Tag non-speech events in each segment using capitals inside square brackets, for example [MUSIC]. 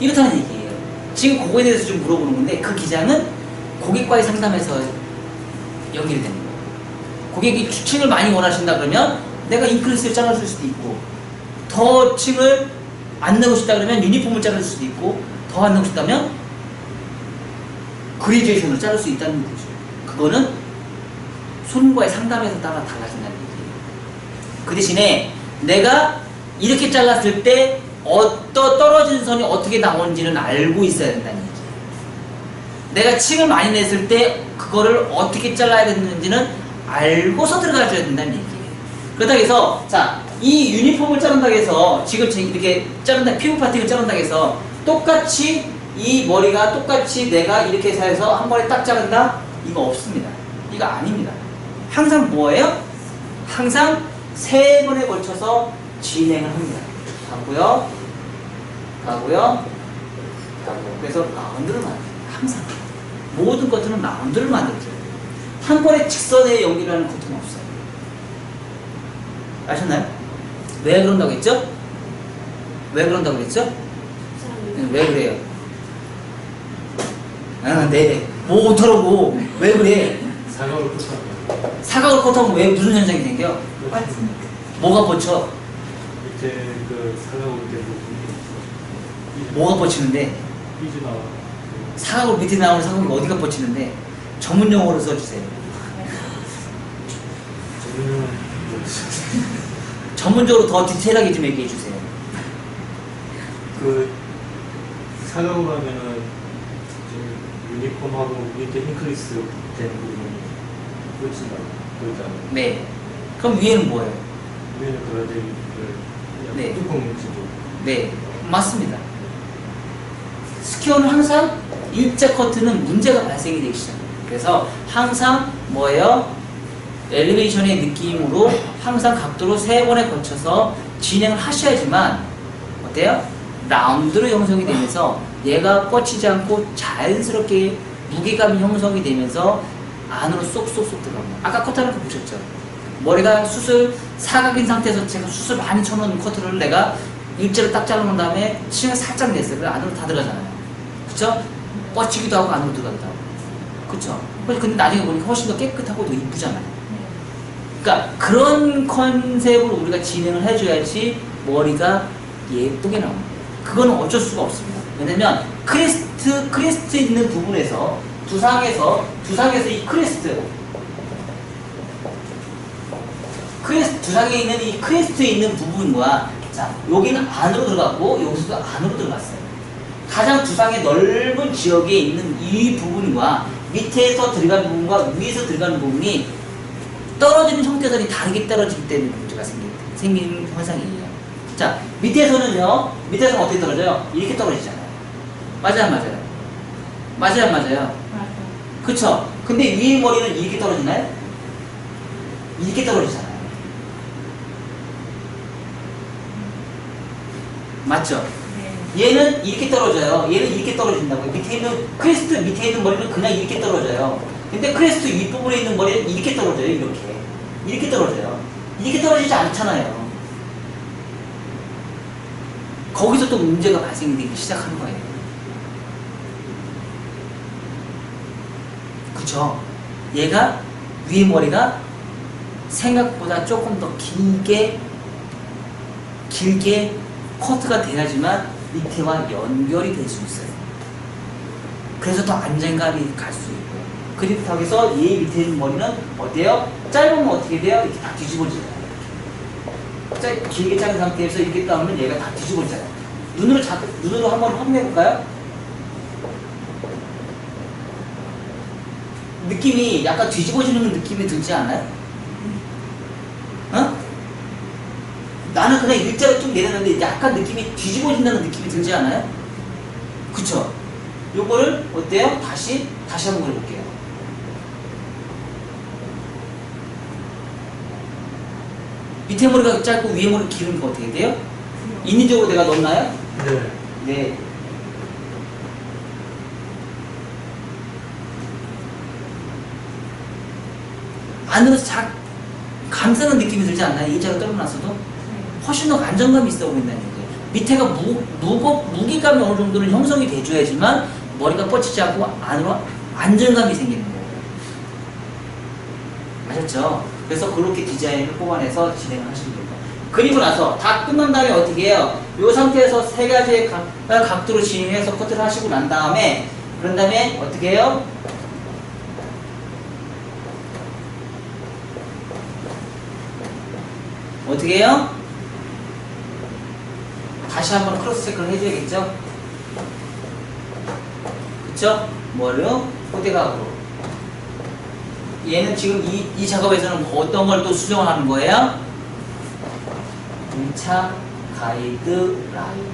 이렇다는 얘기예요. 지금 그거에 대해서 좀 물어보는 건데 그 기장은 고객과의 상담에서 연결되는 거예요. 고객이 층을 많이 원하신다 그러면 내가 인크리스를 잘라줄 수도 있고 더 층을 안 내고 싶다 그러면 유니폼을 자를 수도 있고 더 안 내고 싶다면 그레이제이션을 자를 수 있다는 거죠. 그거는 손님과의 상담에서 따라 달라진다는 얘기예요. 그 대신에 내가 이렇게 잘랐을 때 어떠 떨어진 선이 어떻게 나오는지는 알고 있어야 된다는 얘기예요. 내가 층을 많이 냈을 때 그거를 어떻게 잘라야 되는지는 알고서 들어가줘야 된다는 얘기예요. 그렇다 해서 자, 이 유니폼을 자른다고 해서 지금 제- 이렇게 자른다 피부 파팅을 자른다고 해서 똑같이 이 머리가 똑같이 내가 이렇게 해서 한 번에 딱 자른다? 이거 없습니다. 이거 아닙니다. 항상 뭐예요? 항상 세 번에 걸쳐서 진행을 합니다. 가고요, 가고요, 가고. 그래서 라운드를 만들어요. 항상. 모든 것들은 라운드를 만들어줘요. 한 번에 직선에 연결하는 것은 없어요. 아셨나요? 왜 그런다고 했죠? 왜 그런다고 했죠? 네, 왜 그래요? 아, 네. 뭐 어쩌라고. 왜 그래? 사과를 꽂아요. 사각을 컷하면 왜 무슨 현상이 생겨? 뭐가 뻗쳐? 밑에 그 사과 올때 부분이 뭐가 뻗치는데? 삐지 나와. 사각으로 밑에 나오는 사각이 어디가 뻗치는데? 전문 용어로 써주세요. 전문적으로 더 디테일하게 좀 얘기해 주세요. 그 사과로 하면은 유니폼하고 밑에 잉크리스 되는 부분이 꽂힌다. 그러잖아요. 네. 그럼 위에는 뭐예요? 위에는 그라데이 그 네. 뚜껑 뭉치고 네. 맞습니다. 스퀘어는 항상 일자 커트는 문제가 발생이 되기 시작해요. 그래서 항상 뭐예요? 엘리베이션의 느낌으로 항상 각도로 세 번에 걸쳐서 진행을 하셔야지만 어때요? 라운드로 형성이 되면서 얘가 뻗치지 않고 자연스럽게 무게감이 형성이 되면서 안으로 쏙쏙쏙 들어갑니다. 아까 커트하는 거 보셨죠? 머리가 수술 사각인 상태에서 제가 수술 많이 쳐놓은 커트를 내가 일자로 딱 자르는 다음에 층을 살짝 냈어요. 그 안으로 다 들어가잖아요. 그쵸? 뻗치기도 하고 안으로 들어가기도 하고. 그쵸? 근데 나중에 보니까 훨씬 더 깨끗하고 더 이쁘잖아요. 그러니까 그런 컨셉으로 우리가 진행을 해줘야지 머리가 예쁘게 나옵니다. 그거는 어쩔 수가 없습니다. 왜냐면 크레스트 크레스트 있는 부분에서 두상에서 두상에서 이 크레스트 크레스트 두상에 있는 이 크레스트에 있는 부분과 자 여기는 안으로 들어갔고 여기서도 안으로 들어갔어요. 가장 두상의 넓은 지역에 있는 이 부분과 밑에서 들어가는 부분과 위에서 들어가는 부분이 떨어지는 형태선이 다르게 떨어지기 때문에 문제가 생긴, 생기는 현상이에요. 자, 밑에서는요, 밑에서는 어떻게 떨어져요? 이렇게 떨어지잖아요. 맞아요, 안 맞아요? 맞아요, 안 맞아요? 그쵸? 근데 위에 머리는 이렇게 떨어지나요? 이렇게 떨어지잖아요. 맞죠? 얘는 이렇게 떨어져요. 얘는 이렇게 떨어진다고요. 밑에 있는 크레스트 밑에 있는 머리는 그냥 이렇게 떨어져요. 근데 크레스트 윗부분에 있는 머리는 이렇게 떨어져요. 이렇게. 이렇게 떨어져요. 이렇게 떨어지지 않잖아요. 거기서 또 문제가 발생되기 시작하는 거예요. 그쵸? 얘가 위에 머리가 생각보다 조금 더 길게 길게 커트가 돼야지만 밑에와 연결이 될 수 있어요. 그래서 더 안정감이 갈 수 있고요. 그렇다고 해서 얘 밑에 있는 머리는 어때요? 짧으면 어떻게 돼요? 이렇게 다 뒤집어져요. 짧, 길게 자른 상태에서 이렇게 따오면 얘가 다 뒤집어져요. 눈으로 자, 눈으로 한번 확인해 볼까요? 느낌이 약간 뒤집어지는 느낌이 들지 않아요? 어? 나는 그냥 일자로 좀 내렸는데 약간 느낌이 뒤집어진다는 느낌이 들지 않아요? 그쵸? 요거를 어때요? 다시 다시 한번 해볼게요. 밑에 머리가 짧고 위에 머리 길으니까 어떻게 돼요? 인위적으로 내가 넣나요? 네. 네. 안으로 작 감싸는 느낌이 들지 않나요? 일자로 떨어놨어도 훨씬 더 안정감이 있어 보인다는 얘기예요. 밑에가 무, 무거, 무게감이 어느 정도는 형성이 돼줘야지만 머리가 뻗치지 않고 안으로 안정감이 생기는 거예요. 아셨죠? 그래서 그렇게 디자인을 뽑아내서 진행을 하시면 됩니다. 그리고 나서 다 끝난 다음에 어떻게 해요? 이 상태에서 세 가지의 각, 각도로 진행해서 커트를 하시고 난 다음에 그런 다음에 어떻게 해요? 어떻게 해요? 다시 한번 크로스 체크를 해줘야겠죠? 그쵸? 뭐요? 호대각으로. 얘는 지금 이, 이 작업에서는 뭐 어떤 걸 또 수정을 하는 거예요? 2차 가이드 라인.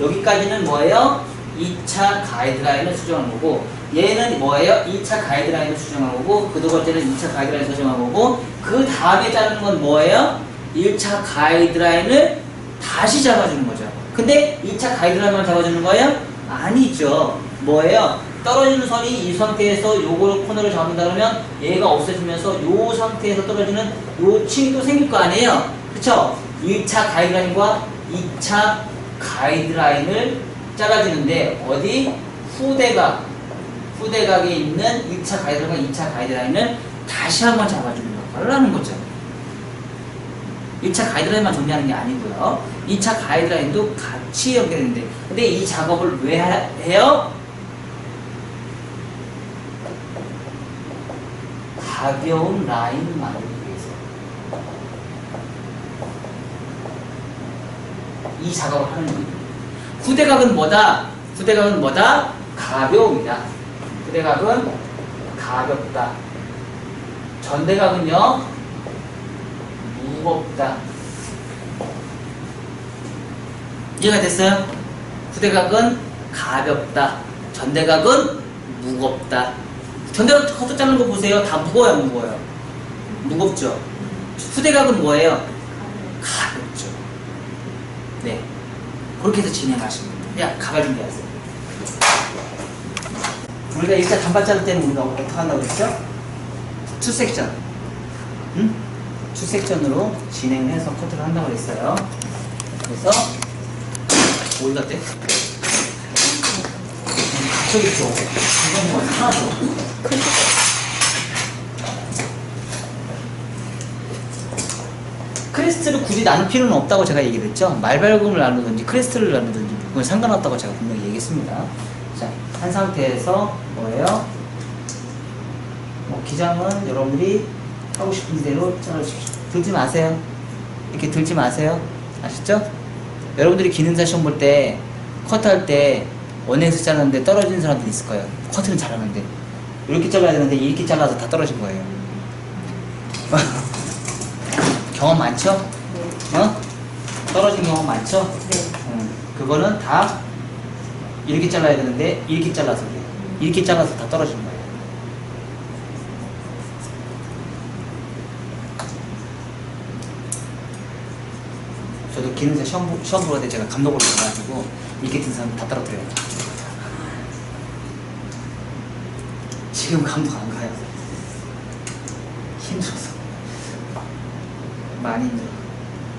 여기까지는 뭐예요? 2차 가이드라인을 수정한 거고 얘는 뭐예요? 2차 가이드라인을 수정한 거고 그 두 번째는 2차 가이드라인 수정한 거고 그 다음에 자르는 건 뭐예요? 1차 가이드라인을 다시 잡아주는 거죠. 근데 2차 가이드라인만 잡아주는 거예요? 아니죠. 뭐예요? 떨어지는 선이 이 상태에서 요걸 코너를 잡는다 그러면 얘가 없어지면서 요 상태에서 떨어지는 요 층이 또 생길 거 아니에요? 그쵸? 1차 가이드라인과 2차 가이드라인을 잘라주는데 어디? 후대각 후대각에 있는 1차 가이드라인과 2차 가이드라인을 다시 한번 잡아주는 역할을 하는 거죠. 1차 가이드라인만 정리하는 게 아니고요. 2차 가이드라인도 같이 연결되는데 근데 이 작업을 왜 하- 해요? 가벼운 라인을 만들기 위해서 이 작업을 하는 거예요. 후대각은 뭐다? 후대각은 뭐다? 가벼움이다. 후대각은 가볍다. 전대각은요 무겁다. 이해가 됐어요? 후대각은 가볍다. 전대각은 무겁다. 전대각 커트 자르는 거 보세요. 다 무거워요, 안 무거워요? 무겁죠? 후대각은 뭐예요? 가볍죠. 네. 그렇게 해서 진행하시면 돼요. 야, 가발 준비하세요. 우리가 일자 단발 자를 때는 우리가 어떻게 한다고 그랬죠? 투 섹션. 응? 투섹션으로 진행해서 커트를 한다고 그랬어요. 그래서, 어디 갔대? 저기 있죠. 이건 뭐, 하나죠. 크레스트를 굳이 나눌 필요는 없다고 제가 얘기를 했죠. 말발금을 나누든지 크레스트를 나누든지 그건 상관없다고 제가 분명히 얘기했습니다. 자, 한 상태에서 뭐예요? 뭐 기장은 여러분들이 하고 싶은 대로 잘라주십시오. 들지 마세요. 이렇게 들지 마세요. 아셨죠? 여러분들이 기능사 시험 볼 때 커트 할 때 원에서 자르는데 떨어지는 사람들이 있을 거예요. 커트는 잘하는데 이렇게 잘라야 되는데 이렇게 잘라서 다 떨어진 거예요. [LAUGHS] 경험 많죠? 어? 떨어진 경험 많죠? 네. 음, 그거는 다 이렇게 잘라야 되는데 이렇게 잘라서 그래요. 이렇게 잘라서 다 떨어진 거예요. 저도 기능사 시험, 보- 시험 보러 때 제가 감독으로 가가지고 이렇게 든 사람 다 떨어뜨려요. 지금 감독 안 가요. 힘들어서. 많이 힘들어.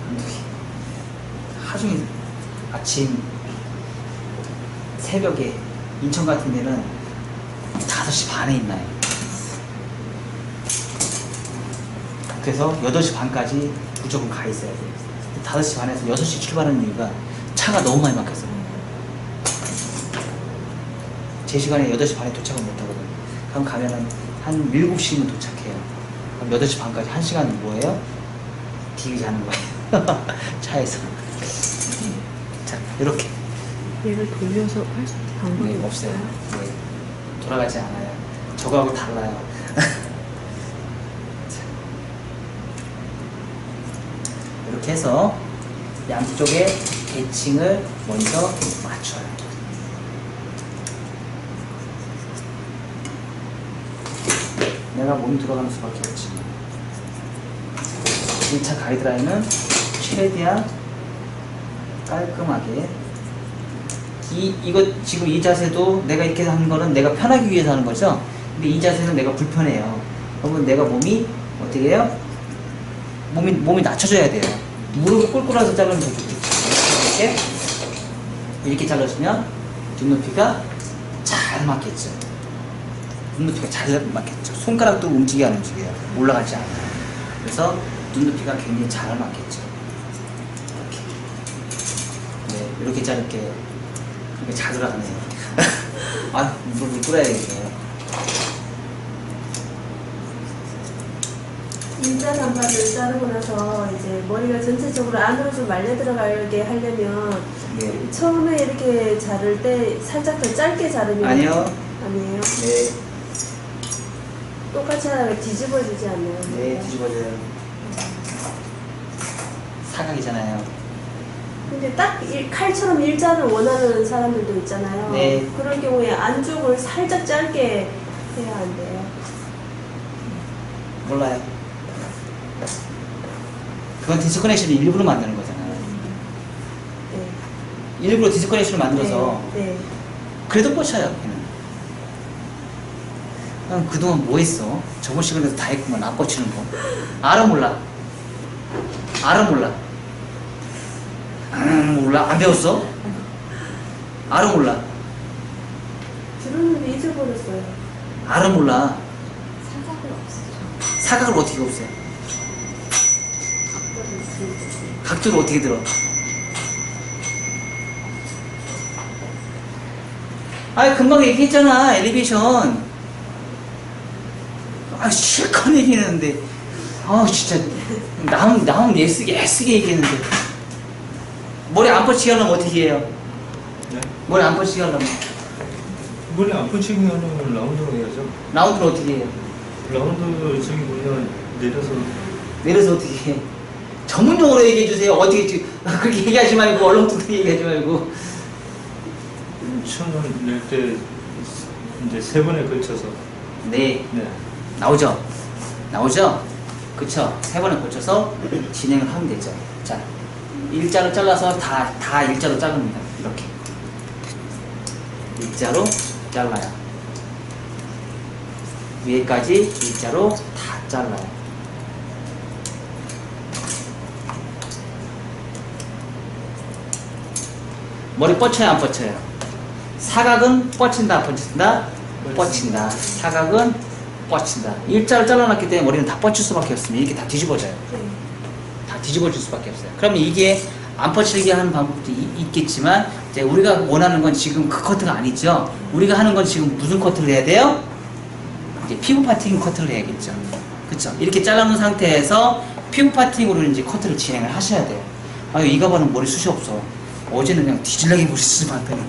감독이. 하중에 아침 새벽에 인천 같은 데는 5시 반에 있나요. 그래서 8시 반까지 무조건 가 있어야 돼요. 5시 반에서 6시 출발하는 이유가 차가 너무 많이 거예요. 제 시간에 8시 반에 도착을 못 하거든요. 그럼 가면은 한 7시면 도착해요. 그럼 8시 반까지 1시간 뭐예요? TV 자는 거예요. [LAUGHS] 차에서. 자, 이렇게. 얘를 돌려서 할 방법이 네, 없어요. 네. 돌아가지 않아요. 저거하고 달라요. [LAUGHS] 이렇게 해서 양쪽에 대칭을 먼저 맞춰요. 내가 몸이 들어가는 수밖에 없지. 1차 가이드라인은 최대한 깔끔하게 이, 이거 지금 이 자세도 내가 이렇게 하는 거는 내가 편하기 위해서 하는 거죠. 근데 이 자세는 내가 불편해요. 그러면 내가 몸이 어떻게 해요? 몸이, 몸이 낮춰져야 돼요. 무릎을 꿇고 나서 자르면 더 좋겠죠. 이렇게 이렇게 잘라주면 눈높이가 잘 맞겠죠. 눈높이가 잘 맞겠죠. 손가락도 움직여 안 움직여요. 올라가지 않아요. 그래서 눈높이가 굉장히 잘 맞겠죠. 이렇게. 네, 이렇게 자를게요. 이렇게 잘 들어가네요. [LAUGHS] 아, 물을 끓여야겠네요. 일자 단발을 자르고 나서 이제 머리가 전체적으로 안으로 좀 말려 들어가게 하려면 네. 처음에 이렇게 자를 때 살짝 더 짧게 자르면 아니요. 아니에요. 네, 똑같이 하다가 뒤집어지지 않나요? 네, 뒤집어져요. 사각이잖아요. 근데 딱 일- 칼처럼 일자를 원하는 사람들도 있잖아요. 네. 그럴 경우에 안쪽을 살짝 짧게 해야 한대요. 몰라요. 그건 디스커넥션을 일부러 만드는 거잖아요. 네. 일부러 디스커넥션을 만들어서 네. 네. 그래도 뻗쳐요. 그냥 그동안 뭐 했어? 저번 시간에도 다 했구만. 안 뻗치는 거. 알아 몰라. 알아 몰라. 음, 몰라. 안 배웠어? 알아 몰라. 들었는데 잊어버렸어요. 알아 몰라. 사각은 없어요. 사각을 어떻게 없애? 각도를 있으니까. 각도를 어떻게 들어? 아 금방 얘기했잖아 엘리베이션 아 실컷 얘기했는데 아 진짜 나온 나온 애쓰게 애쓰게 얘기했는데 머리 안 뻗치게 하려면 어떻게 해요? 네. 머리 안 뻗치게 하려면 머리 안 붙이게 하려면 라운드로 해야죠. 라운드를 어떻게 해요? 라운드 저기 보면 내려서 내려서 어떻게 해? 전문용어로 얘기해 주세요 어떻게 지- [LAUGHS] 그렇게 얘기하지 말고 얼렁뚱땅 얘기하지 말고 천을 낼때 이제 세 번에 걸쳐서 네 네. 나오죠? 나오죠? 그쵸? 세 번에 걸쳐서 진행을 하면 되죠. 자, 일자로 잘라서 다, 다 일자로 자릅니다. 이렇게. 일자로 잘라요. 위에까지 일자로 다 잘라요. 머리 뻗쳐요, 안 뻗쳐요? 사각은 뻗친다, 안 뻗친다? 뻗친다. 사각은 뻗친다. 일자로 잘라놨기 때문에 머리는 다 뻗칠 수밖에 없으면 이렇게 다 뒤집어져요. 네. 다 뒤집어질 수밖에 없어요. 그러면 이게 안 뻗치게 하는 방법도 이- 있겠지만 이제 우리가 원하는 건 지금 그 커트가 아니죠. 우리가 하는 건 지금 무슨 커트를 해야 돼요? 이제 피부 파팅 커트를 해야겠죠. 그쵸? 이렇게 잘라놓은 상태에서 피부 파팅으로 이제 커트를 진행을 하셔야 돼요. 아유, 이 가발은 머리 숱이 없어. 어제는 그냥 뒤질라게 머리숱을 봤더니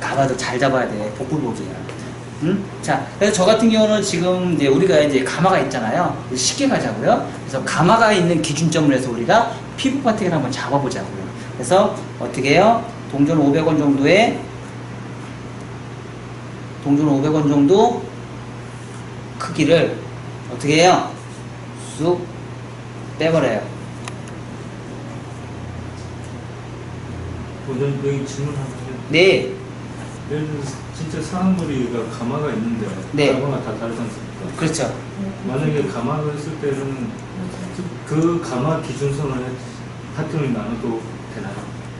가발도 잘 잡아야 돼. 복불복이야. 응? 자, 그래서 저 같은 경우는 지금 이제 우리가 이제 가마가 있잖아요. 쉽게 가자고요. 그래서 가마가 있는 기준점을 해서 우리가 피부 파팅을 한번 잡아보자고요. 그래서 어떻게 해요? 동전 500원 정도에 동전 500원 정도 크기를 어떻게 해요? 쑥 빼버려요. 오늘 여기 질문 하나 해요. 네, 예를 들어 진짜 사람 머리가 가마가 있는데 네. 가마가 다 다르지 않습니까? 그렇죠. 만약에 가마를 쓸 때는 그 가마 기준선을 파트를 나눠도 되나요?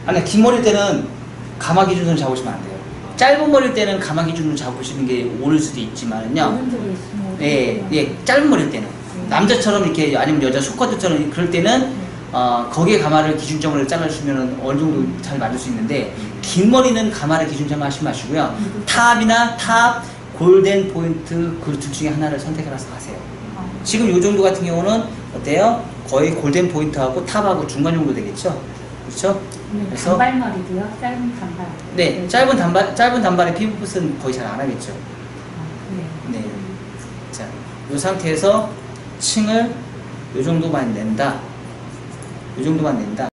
아니 긴 머리일 때는 가마 기준으로 잡으시면 안 돼요. 짧은 머리일 때는 가마 기준으로 잡으시는 게 옳을 수도 있지만은요. 예, 예, 짧은 머리일 때는 남자처럼 이렇게 아니면 여자 쇼커트처럼 그럴 때는 어, 거기에 가마를 기준점으로 잘라주시면 어느 정도 잘 맞을 수 있는데 긴 머리는 가마를 기준점 하시 마시고요. 탑이나 탑, 골든 포인트 그 둘 중에 하나를 선택해서 가세요. 지금 요 정도 같은 경우는 어때요? 거의 골든 포인트하고 탑하고 중간 정도 되겠죠? 그렇죠? 그래서 단발머리도요? 짧은 단발. 네, 짧은 단발 짧은 단발의 피부 붓은 거의 잘 안 하겠죠. 아, 네. 네. 자, 이 상태에서 층을 이 정도만 낸다. 이 정도만 낸다.